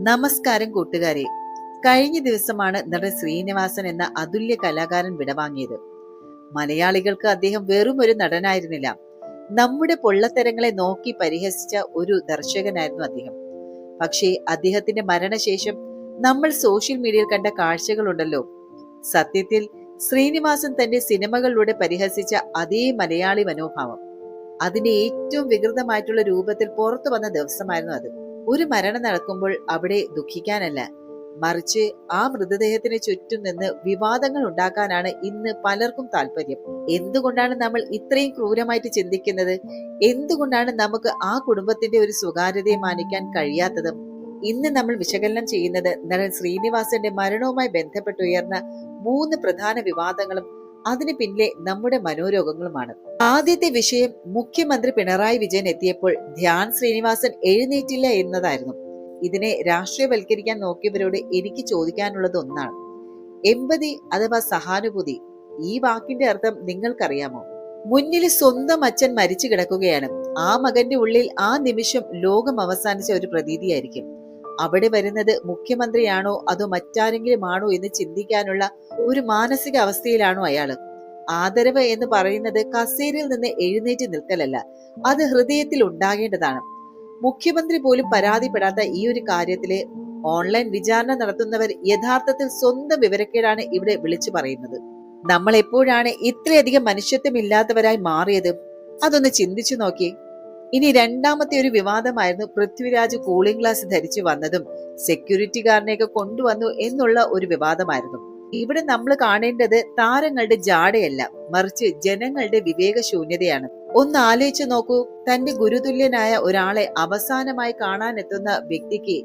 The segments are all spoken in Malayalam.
നമസ്കാരം കൂട്ടുകാരെ. കഴിഞ്ഞ ദിവസമാണ് നടൻ ശ്രീനിവാസൻ എന്ന അതുല്യ കലാകാരൻ വിടവാങ്ങിയത്. മലയാളികൾക്ക് അദ്ദേഹം വെറും ഒരു നടനായിരുന്നില്ല. നമ്മുടെ പൊള്ളത്തരങ്ങളെ നോക്കി പരിഹസിച്ച ഒരു ദർശകനായിരുന്നു അദ്ദേഹം. പക്ഷേ അദ്ദേഹത്തിന്റെ മരണശേഷം നമ്മൾ സോഷ്യൽ മീഡിയയിൽ കണ്ട കാഴ്ചകളുണ്ടല്ലോ. സത്യത്തിൽ ശ്രീനിവാസൻ തന്റെ സിനിമകളിലൂടെ പരിഹസിച്ച അതേ മലയാളി മനോഭാവം. അതിന്റെ ഏറ്റവും വികൃതമായിട്ടുള്ള രൂപത്തിൽ പുറത്തു വന്ന ദിവസമായിരുന്നു അത്. ഒരു മരണം നടക്കുമ്പോൾ അവിടെ ദുഃഖിക്കാനല്ല. മറിച്ച് ആ മൃതദേഹത്തിന് ചുറ്റും നിന്ന് വിവാദങ്ങൾ ഉണ്ടാക്കാനാണ് ഇന്ന് പലർക്കും താല്പര്യം എന്തുകൊണ്ടാണ് നമ്മൾ ഇത്രയും ക്രൂരമായിട്ട് ചിന്തിക്കുന്നത്? എന്തുകൊണ്ടാണ് നമുക്ക് ആ കുടുംബത്തിന്റെ ഒരു സ്വകാര്യതയെ മാനിക്കാൻ കഴിയാത്തതും? ഇന്ന് നമ്മൾ വിശകലനം ചെയ്യുന്നത് നടൻ ശ്രീനിവാസന്റെ മരണവുമായി ബന്ധപ്പെട്ടുയർന്ന മൂന്ന് പ്രധാന വിവാദങ്ങളും അതിന് പിന്നിലെ നമ്മുടെ മനോരോഗങ്ങളുമാണ്. ആദ്യത്തെ വിഷയം മുഖ്യമന്ത്രി പിണറായി വിജയൻ എത്തിയപ്പോൾ ധ്യാൻ ശ്രീനിവാസൻ എഴുന്നേറ്റില്ല എന്നതായിരുന്നു. ഇതിനെ രാഷ്ട്രീയവൽക്കരിക്കാൻ നോക്കിയവരോട് എനിക്ക് ചോദിക്കാനുള്ളത് ഒന്നാണ്. എമ്പതി അഥവാ സഹാനുഭൂതി ഈ വാക്കിന്റെ അർത്ഥം നിങ്ങൾക്കറിയാമോ? മുന്നിൽ സ്വന്തം അച്ഛൻ മരിച്ചു കിടക്കുകയാണ്. ആ മകന്റെ ഉള്ളിൽ ആ നിമിഷം ലോകം അവസാനിച്ച ഒരു പ്രതീതിയായിരിക്കും. അവിടെ വരുന്നത് മുഖ്യമന്ത്രിയാണോ അതോ മറ്റാരെങ്കിലും ആണോ എന്ന് ചിന്തിക്കാനുള്ള ഒരു മാനസിക അവസ്ഥയിലാണോ അയാൾ ആദരവ് എന്ന് പറയുന്നത് കസേരയിൽ നിന്ന് എഴുന്നേറ്റ് നിൽക്കലല്ല അത് ഹൃദയത്തിൽ ഉണ്ടാകേണ്ടതാണ്. മുഖ്യമന്ത്രി പോലും പരാതിപ്പെടാത്ത ഈ ഒരു കാര്യത്തിൽ ഓൺലൈൻ വിചാരണ നടത്തുന്നവർ യഥാർത്ഥത്തിൽ സ്വന്തം വിവരക്കേടാണ് ഇവിടെ വിളിച്ചു പറയുന്നത്. നമ്മൾ എപ്പോഴാണ് ഇത്രയധികം മനുഷ്യത്വമില്ലാത്തവരായി മാറിയത്? അതൊന്ന് ചിന്തിച്ചു നോക്കി. ഇനി രണ്ടാമത്തെ ഒരു വിവാദമായിരുന്നു പൃഥ്വിരാജ് കൂളിംഗ് ഗ്ലാസ് ധരിച്ചു വന്നതും സെക്യൂരിറ്റിക്കാരനെയൊക്കെ കൊണ്ടുവന്നു എന്നുള്ള ഒരു വിവാദമായിരുന്നു. ഇവിടെ നമ്മൾ കാണേണ്ടത് താരങ്ങളുടെ ജാടയല്ല മറിച്ച് ജനങ്ങളുടെ വിവേകശൂന്യതയാണ് ഒന്ന് ആലോചിച്ചു നോക്കൂ തന്റെ ഗുരുതുല്യനായ ഒരാളെ അവസാനമായി കാണാനെത്തുന്ന വ്യക്തിക്ക്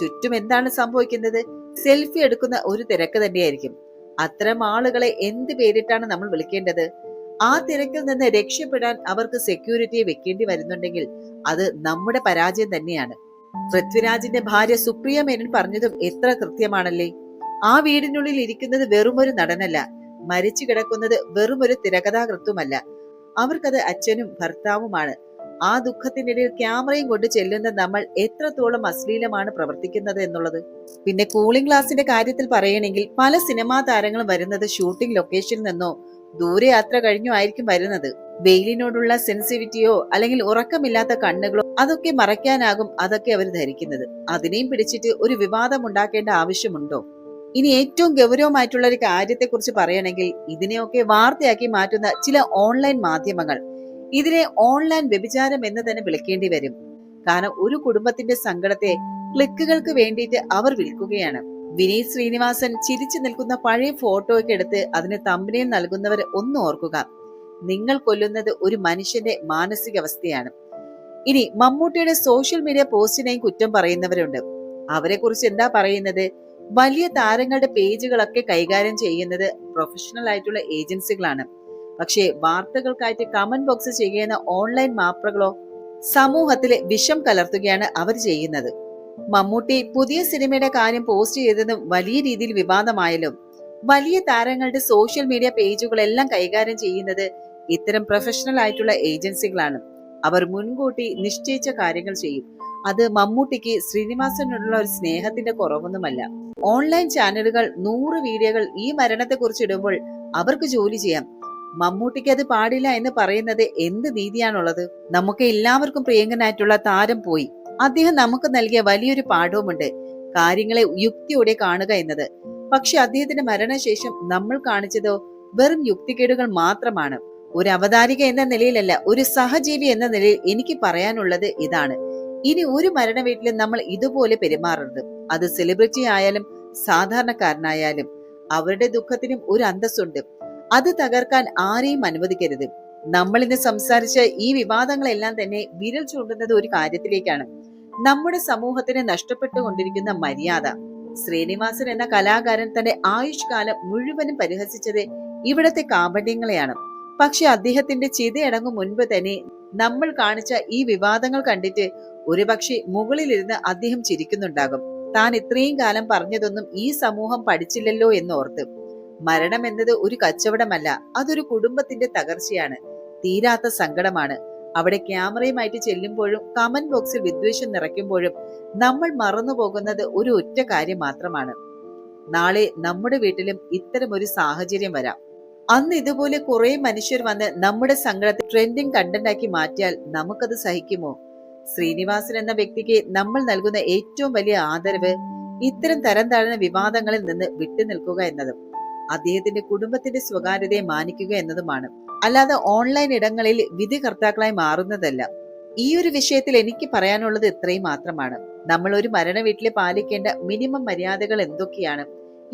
ചുറ്റും എന്താണ് സംഭവിക്കുന്നത്? സെൽഫി എടുക്കുന്ന ഒരു തിരക്ക് തന്നെയായിരിക്കും. അത്തരം ആളുകളെ എന്ത് പേരിട്ടാണ് നമ്മൾ വിളിക്കേണ്ടത്? ആ തിരക്കിൽ നിന്ന് രക്ഷപ്പെടാൻ അവർക്ക് സെക്യൂരിറ്റിയെ വെക്കേണ്ടി വരുന്നുണ്ടെങ്കിൽ അത് നമ്മുടെ പരാജയം തന്നെയാണ്. പൃഥ്വിരാജിന്റെ ഭാര്യ സുപ്രിയ മേനൻ പറഞ്ഞതും എത്ര കൃത്യമാണല്ലേ? ആ വീടിനുള്ളിൽ ഇരിക്കുന്നത് വെറുമൊരു നടനല്ല. മരിച്ചു കിടക്കുന്നത് വെറുമൊരു തിരകഥാകൃത്തുമല്ല അവർക്കത് അച്ഛനും ഭർത്താവുമാണ്. ആ ദുഃഖത്തിനിടയിൽ ക്യാമറയും കൊണ്ട് ചെല്ലുന്ന നമ്മൾ എത്രത്തോളം അശ്ലീലമാണ് പ്രവർത്തിക്കുന്നത് എന്നുള്ളത്. പിന്നെ കൂളിംഗ് ഗ്ലാസിന്റെ കാര്യത്തിൽ പറയണമെങ്കിൽ പല സിനിമാ താരങ്ങളും വരുന്നത് ഷൂട്ടിംഗ് ലൊക്കേഷനിൽ നിന്നോ ദൂരയാത്ര കഴിഞ്ഞു ആയിരിക്കും വരുന്നത്. വെയിലിനോടുള്ള സെൻസിറ്റിവിറ്റിയോ അല്ലെങ്കിൽ ഉറക്കമില്ലാത്ത കണ്ണുകളോ അതൊക്കെ മറയ്ക്കാനാകും അതൊക്കെ അവർ ധരിക്കുന്നത്. അതിനെയും പിടിച്ചിട്ട് ഒരു വിവാദം ഉണ്ടാക്കേണ്ട ആവശ്യമുണ്ടോ? ഇനി ഏറ്റവും ഗൗരവമായിട്ടുള്ള ഒരു കാര്യത്തെക്കുറിച്ച് പറയണമെങ്കിൽ ഇതിനെയൊക്കെ വാർത്തയാക്കി മാറ്റുന്ന ചില ഓൺലൈൻ മാധ്യമങ്ങൾ. ഇതിനെ ഓൺലൈൻ വ്യഭിചാരം എന്ന് തന്നെ വിളിക്കേണ്ടി വരും. കാരണം ഒരു കുടുംബത്തിന്റെ സങ്കടത്തെ ക്ലിക്കുകൾക്ക് വേണ്ടിയിട്ട് അവർ വിൽക്കുകയാണ്. വിനീത് ശ്രീനിവാസൻ ചിരിച്ചു നിൽക്കുന്ന പഴയ ഫോട്ടോയൊക്കെ എടുത്ത് അതിന് തമ്പനയും നൽകുന്നവർ ഒന്ന് ഓർക്കുക. നിങ്ങൾ കൊല്ലുന്നത് ഒരു മനുഷ്യന്റെ മാനസികാവസ്ഥയാണ്. ഇനി മമ്മൂട്ടിയുടെ സോഷ്യൽ മീഡിയ പോസ്റ്റിനെയും കുറ്റം പറയുന്നവരുണ്ട്. അവരെ കുറിച്ച് എന്താ പറയുന്നത്? വലിയ താരങ്ങളുടെ പേജുകളൊക്കെ കൈകാര്യം ചെയ്യുന്നത് പ്രൊഫഷണൽ ആയിട്ടുള്ള ഏജൻസികളാണ്. പക്ഷേ വാർത്തകൾക്കായിട്ട് കമന്റ് ബോക്സ് ചെയ്യുന്ന ഓൺലൈൻ മാപ്രകളോ സമൂഹത്തിലെ വിഷം കലർത്തുകയാണ് അവർ ചെയ്യുന്നത്. മമ്മൂട്ടി പുതിയ സിനിമയുടെ കാര്യം പോസ്റ്റ് ചെയ്തതും വലിയ രീതിയിൽ വിവാദമായാലും വലിയ താരങ്ങളുടെ സോഷ്യൽ മീഡിയ പേജുകളെല്ലാം കൈകാര്യം ചെയ്യുന്നത് ഇത്തരം പ്രൊഫഷണൽ ആയിട്ടുള്ള ഏജൻസികളാണ്. അവർ മുൻകൂട്ടി നിശ്ചയിച്ച കാര്യങ്ങൾ ചെയ്യും. അത് മമ്മൂട്ടിക്ക് ശ്രീനിവാസനോടുള്ള ഒരു സ്നേഹത്തിന്റെ കുറവൊന്നുമല്ല. ഓൺലൈൻ ചാനലുകൾ നൂറ് വീഡിയോകൾ ഈ മരണത്തെക്കുറിച്ച് ഇടുമ്പോൾ അവർക്ക് ജോലി ചെയ്യാം. മമ്മൂട്ടിക്ക് അത് പാടില്ല എന്ന് പറയുന്നത് എന്ത് നീതിയാണുള്ളത്? നമുക്ക് എല്ലാവർക്കും പ്രിയങ്കനായിട്ടുള്ള താരം പോയി. അദ്ദേഹം നമുക്ക് നൽകിയ വലിയൊരു പാഠവുമുണ്ട്. കാര്യങ്ങളെ യുക്തിയോടെ കാണുക എന്നത്. പക്ഷെ അദ്ദേഹത്തിന്റെ മരണശേഷം നമ്മൾ കാണിച്ചതോ വെറും യുക്തികേടുകൾ മാത്രമാണ്. ഒരു അവതാരിക എന്ന നിലയിലല്ല ഒരു സഹജീവി എന്ന നിലയിൽ എനിക്ക് പറയാനുള്ളത് ഇതാണ്. ഇനി ഒരു മരണ വീട്ടിലും നമ്മൾ ഇതുപോലെ പെരുമാറരുത്. അത് സെലിബ്രിറ്റി ആയാലും സാധാരണക്കാരനായാലും അവരുടെ ദുഃഖത്തിനും ഒരു അന്തസ്സുണ്ട്. അത് തകർക്കാൻ ആരെയും അനുവദിക്കരുത്. നമ്മൾ ഇന്ന് സംസാരിച്ച ഈ വിവാദങ്ങളെല്ലാം തന്നെ വിരൽ ചൂണ്ടുന്നത് ഒരു കാര്യത്തിലേക്കാണ്. നമ്മുടെ സമൂഹത്തിന് നഷ്ടപ്പെട്ടുകൊണ്ടിരിക്കുന്ന മര്യാദ. ശ്രീനിവാസൻ എന്ന കലാകാരൻ തന്റെ ആയുഷ്കാലം മുഴുവനും പരിഹസിച്ചത് ഇവിടത്തെ കാപട്യങ്ങളെയാണ്. പക്ഷെ അദ്ദേഹത്തിന്റെ ചിതയടങ്ങും മുൻപ് തന്നെ നമ്മൾ കാണിച്ച ഈ വിവാദങ്ങൾ കണ്ടിട്ട് ഒരുപക്ഷെ മുകളിലിരുന്ന് അദ്ദേഹം ചിരിക്കുന്നുണ്ടാകും. താൻ ഇത്രയും കാലം പറഞ്ഞതൊന്നും ഈ സമൂഹം പഠിച്ചില്ലല്ലോ എന്നോർത്ത്. മരണം എന്നത് ഒരു കച്ചവടമല്ല അതൊരു കുടുംബത്തിന്റെ തകർച്ചയാണ്. തീരാത്ത സങ്കടമാണ്. അവിടെ ക്യാമറയുമായിട്ട് ചെല്ലുമ്പോഴും കമന്റ് ബോക്സിൽ വിദ്വേഷം നിറയ്ക്കുമ്പോഴും നമ്മൾ മറന്നു പോകുന്നത് ഒരു ഒറ്റ കാര്യം മാത്രമാണ്. നാളെ നമ്മുടെ വീട്ടിലും ഇത്തരം ഒരു സാഹചര്യം വരാം. അന്ന് ഇതുപോലെ കുറെ മനുഷ്യർ വന്ന് നമ്മുടെ സങ്കടത്തെ ട്രെൻഡിങ് കണ്ടന്റ് ആക്കി മാറ്റിയാൽ നമുക്കത് സഹിക്കുമോ? ശ്രീനിവാസൻ എന്ന വ്യക്തിക്ക് നമ്മൾ നൽകുന്ന ഏറ്റവും വലിയ ആദരവ് ഇത്തരം തരം താഴ്ന്ന വിവാദങ്ങളിൽ നിന്ന് വിട്ടുനിൽക്കുക എന്നതും. അദ്ദേഹത്തിന്റെ കുടുംബത്തിന്റെ സ്വകാര്യതയെ മാനിക്കുക എന്നതുമാണ്. അല്ലാതെ ഓൺലൈൻ ഇടങ്ങളിൽ വിധികർത്താക്കളായി മാറുന്നതല്ല. ഈ ഒരു വിഷയത്തിൽ എനിക്ക് പറയാനുള്ളത് ഇത്രയും മാത്രമാണ്. നമ്മൾ ഒരു മരണ വീട്ടിൽ പാലിക്കേണ്ട മിനിമം മര്യാദകൾ എന്തൊക്കെയാണ്?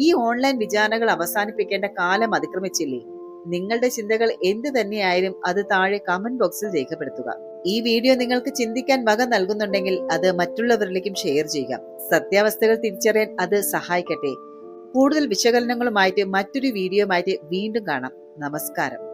ഈ ഓൺലൈൻ വിചാരണകൾ അവസാനിപ്പിക്കേണ്ട കാലം അതിക്രമിച്ചില്ലേ? നിങ്ങളുടെ ചിന്തകൾ എന്ത് തന്നെയായാലും അത് താഴെ കമന്റ് ബോക്സിൽ രേഖപ്പെടുത്തുക. ഈ വീഡിയോ നിങ്ങൾക്ക് ചിന്തിക്കാൻ വക നൽകുന്നുണ്ടെങ്കിൽ അത് മറ്റുള്ളവരിലേക്കും ഷെയർ ചെയ്യുക. സത്യാവസ്ഥകൾ തിരിച്ചറിയാൻ അത് സഹായിക്കട്ടെ. കൂടുതൽ വിശകലനങ്ങളുമായിട്ട് മറ്റൊരു വീഡിയോയുമായിട്ട് വീണ്ടും കാണാം. നമസ്കാരം.